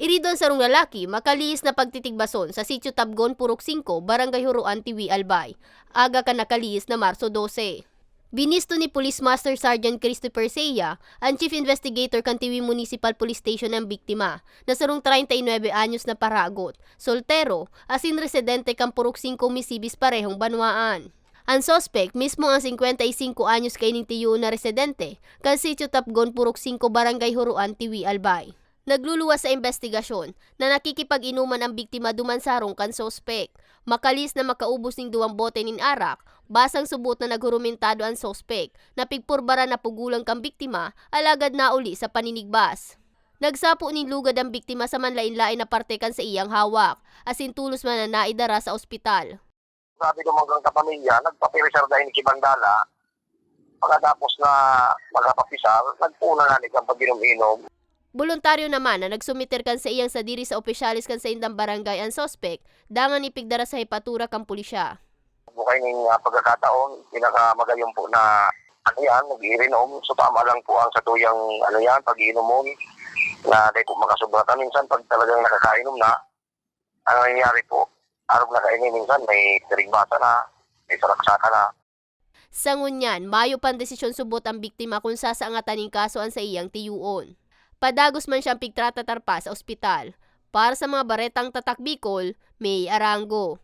Iridon sa rong lalaki, makaliis na pagtitigbason sa sitio Tabgon, Purok 5, Barangay Huruan, Tiwi, Albay. Aga ka nakaliis na Marso 12. Binisto ni Police Master Sergeant Christopher Seya, ang Chief Investigator kan Tiwi Municipal Police Station ng biktima, na sarong 39 anyos na paragot, soltero, asin residente kan Purok 5 Misibis parehong banwaan. Ang suspect mismo ang 55 anyos kay ning tiyo na residente, kan sitio Tapgon Purok 5 Barangay Huruan, Tiwi, Albay. Nagluluwas sa investigasyon na nakikipag-inuman ang biktima dumansarong kan sospek. Makalis na makaubos ning duwang bote nin arak, basang subot na naghurumentado ang sospek na pigpurbara na pugulang kang biktima alagad na uli sa paninigbas. Nagsapo ning lugad ang biktima sa manlain-lain na parte kan sa iyang hawak, asin tulos man na naidara sa ospital. sabi ko mga kapamilya, nagpapirisar dahil ni Kibandala. Pagkatapos na magkapapisar, nagpuna na ni kang pag-inom-inom. Voluntaryo naman na nagsumiter kan sa iyang sa diri sa opisyalis kan sa indang barangay ang sospek, dangan ipigdara sa hipatura kang pulisya. Bukay ng uh, pagkakataon, pinakamagayong po na ano yan, nag-iinom. So tama lang po ang sa tuyang ano yan, pag-iinom mo. Na di po makasubratan. Minsan pag talagang nakakainom na, ang nangyayari po, araw na kainin minsan may tirigbasa na, may saraksaka na. Sa ngunyan, mayo pan desisyon subot ang biktima kung sasaangatan ning kaso ang sa iyang tiyuon. Padagos man siyang pigtratatar pa sa ospital. Para sa mga baretang tatak Bicol, May Arango.